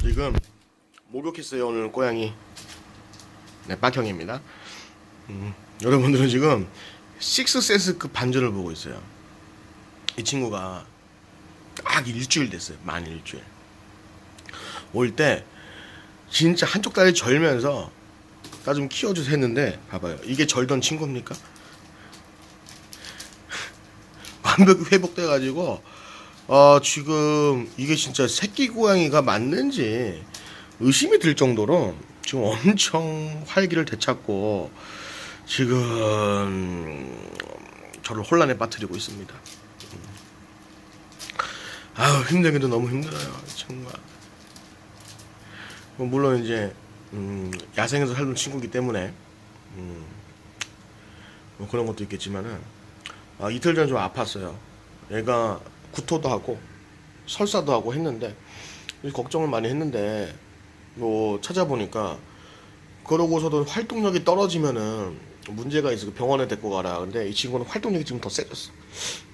지금 목욕했어요 오늘 고양이. 네 빡형입니다. 음, 여러분들은 지금 식스센스급 반전을 보고 있어요. 이 친구가 딱 일주일 됐어요 만 일주일. 올 때 진짜 한쪽 다리 절면서 나 좀 키워주세요 했는데 봐봐요. 이게 절던 친구입니까? 완벽히 회복돼가지고 어, 지금 이게 진짜 새끼 고양이가 맞는지 의심이 들 정도로 지금 엄청 활기를 되찾고 지금 저를 혼란에 빠뜨리고 있습니다. 아우 힘들기도 너무 힘들어요 정말. 뭐 물론 이제 음, 야생에서 살던 친구이기 때문에 음, 뭐 그런 것도 있겠지만은 아, 이틀 전에 좀 아팠어요. 얘가 구토도 하고 설사도 하고 했는데 걱정을 많이 했는데 뭐 찾아보니까 그러고서도 활동력이 떨어지면은 문제가 있어 병원에 데리고 가라. 근데 이 친구는 활동력이 지금 더 세졌어.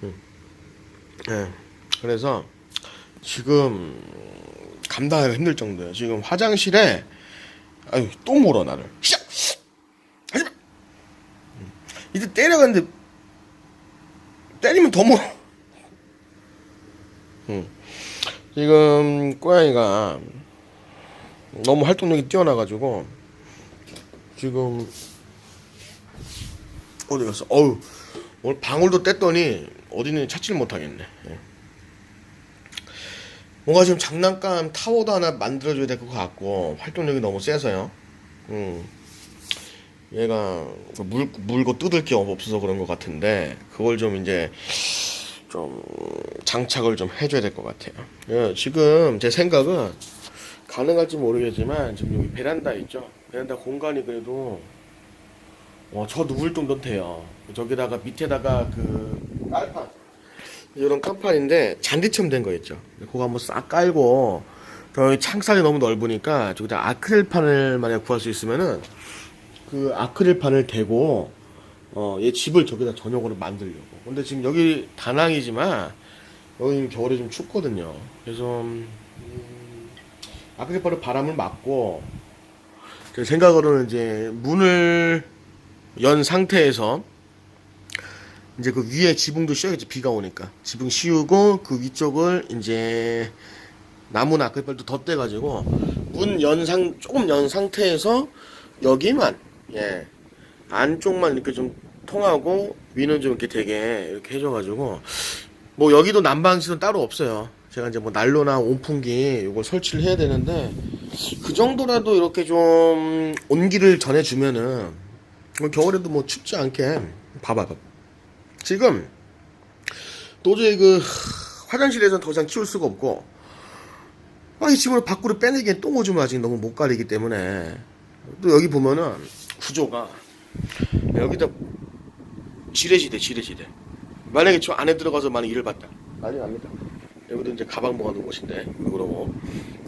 응. 예. 그래서 지금 감당하기가 힘들 정도예요. 지금 화장실에 아유 또 물어 나를. 시작. 하지마. 음. 이제 때려갔는데 때리면 더 물어. 응. 지금 고양이가 너무 활동력이 뛰어나가지고 지금 어디 갔어? 어우 오늘 방울도 뗐더니 어디 있는지 찾지를 못하겠네. 예. 뭔가 지금 장난감 타워도 하나 만들어줘야 될 것 같고 활동력이 너무 세서요. 음. 얘가 물 물고 뜯을 게 없어서 그런 것 같은데 그걸 좀 이제 좀 장착을 좀 해줘야 될 것 같아요. 예, 지금 제 생각은 가능할지 모르겠지만 지금 여기 베란다 있죠. 베란다 공간이 그래도 어, 저 누울 정도 돼요. 저기다가 밑에다가 그 깔판 이런 깜판인데 잔디처럼 된거 있죠. 그거 한번 싹 깔고 저기 창살이 너무 넓으니까 저기다 아크릴판을 만약 구할 수 있으면은 그 아크릴판을 대고 어, 얘 집을 저기다 전용으로 만들려고. 근데 지금 여기 다낭이지만 여기 겨울에 좀 춥거든요. 그래서 음, 아크릴판으로 바람을 막고 제 생각으로는 이제 문을 연 상태에서 이제 그 위에 지붕도 씌워야겠지 비가 오니까 지붕 씌우고 그 위쪽을 이제 나무나 아크릴판도 덧대가지고 문 연 상 조금 연 상태에서 여기만 예 안쪽만 이렇게 좀 통하고 위는 좀 이렇게 되게 이렇게 해줘가지고 뭐 여기도 난방 시설 따로 없어요. 제가 이제 뭐 난로나 온풍기 이걸 설치를 해야 되는데 그 정도라도 이렇게 좀 온기를 전해주면은 뭐 겨울에도 뭐 춥지 않게 봐봐 봐. 지금 도저히 그 화장실에서 더 이상 키울 수가 없고 아, 이 집을 밖으로 빼내기엔 똥 오줌을 아직 너무 못 가리기 때문에 또 여기 보면은 구조가 여기다 지뢰지대 지뢰지대. 만약에 저 안에 들어가서 만약 일을 봤다. 난리 납니다. 여기도 이제 가방 모아놓은 곳인데 그러고.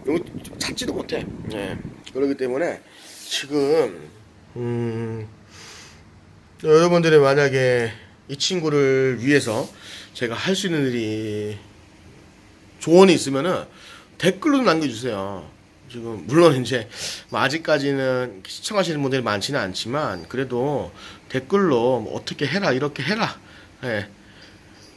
여기 찾지도 못해. 예. 그렇기 때문에 지금 음 여러분들이 만약에 이 친구를 위해서 제가 할 수 있는 일이 조언이 있으면은 댓글로 남겨주세요. 지금 물론 이제 뭐 아직까지는 시청하시는 분들이 많지는 않지만 그래도 댓글로 뭐 어떻게 해라 이렇게 해라. 예.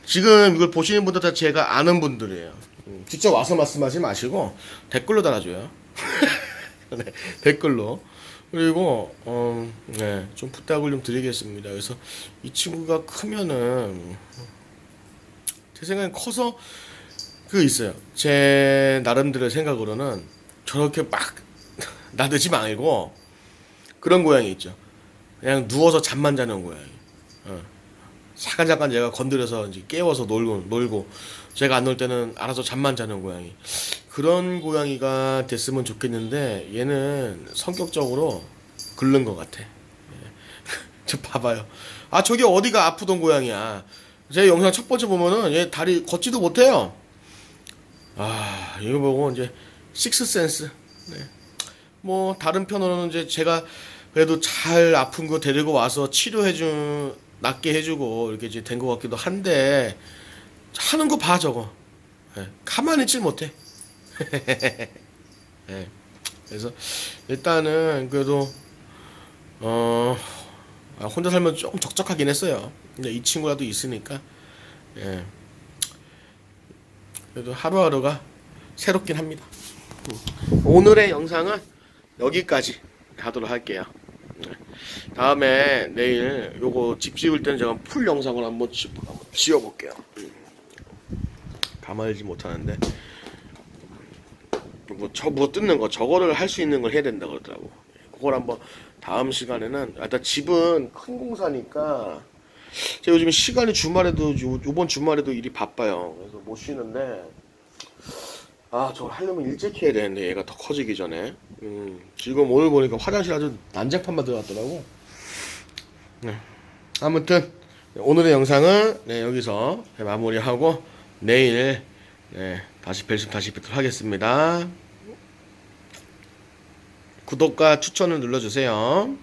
지금 이걸 보시는 분들 다 제가 아는 분들이에요. 음, 직접 와서 말씀하지 마시고 댓글로 달아줘요. 네, 댓글로. 그리고 어, 네, 좀 부탁을 좀 드리겠습니다. 그래서 이 친구가 크면은 제 생각엔 커서 그 있어요. 제 나름대로 생각으로는 저렇게 막 나대지 말고 그런 고양이 있죠. 그냥 누워서 잠만 자는 고양이. 어. 잠깐 잠깐 제가 건드려서 이제 깨워서 놀고 놀고 제가 안 놀 때는 알아서 잠만 자는 고양이. 그런 고양이가 됐으면 좋겠는데 얘는 성격적으로 긁는 것 같아. 예. 저 봐봐요. 아 저게 어디가 아프던 고양이야. 제 영상 첫 번째 보면은 얘 다리 걷지도 못해요. 아 이거 보고 이제 식스센스. 네. 뭐 다른 편으로는 이제 제가 그래도 잘 아픈 거 데리고 와서 치료해주 낫게 해주고 이렇게 이제 된 것 같기도 한데 하는 거 봐 저거. 예. 가만히 있질 못해. 예. 그래서 일단은 그래도 어 아, 혼자 살면 좀 적적하긴 했어요. 근데 이 친구라도 있으니까 예. 그래도 하루하루가 새롭긴 합니다. 음. 오늘의 영상은 여기까지 하도록 할게요. 네. 다음에 내일 요거 집 지을 때는 제가 풀 영상을 한번 지, 한번 지어볼게요. 음. 가만히지 못하는데 뭐 뜯는 거 저거를 할 수 있는 걸 해야 된다 그러더라고. 그걸 한번 다음 시간에는 아, 일단 집은 큰 공사니까 제가 요즘 시간이 주말에도 요, 요번 주말에도 일이 바빠요. 그래서 못 쉬는데 아 저걸 하려면 일찍 해야 되는데 얘가 더 커지기 전에 음, 지금 오늘 보니까 화장실 아주 난장판만 들어갔더라고. 네. 아무튼 오늘의 영상은 네, 여기서 마무리하고 내일 네, 다시 뵐수 다시 뵙도록 하겠습니다. 구독과 추천을 눌러주세요.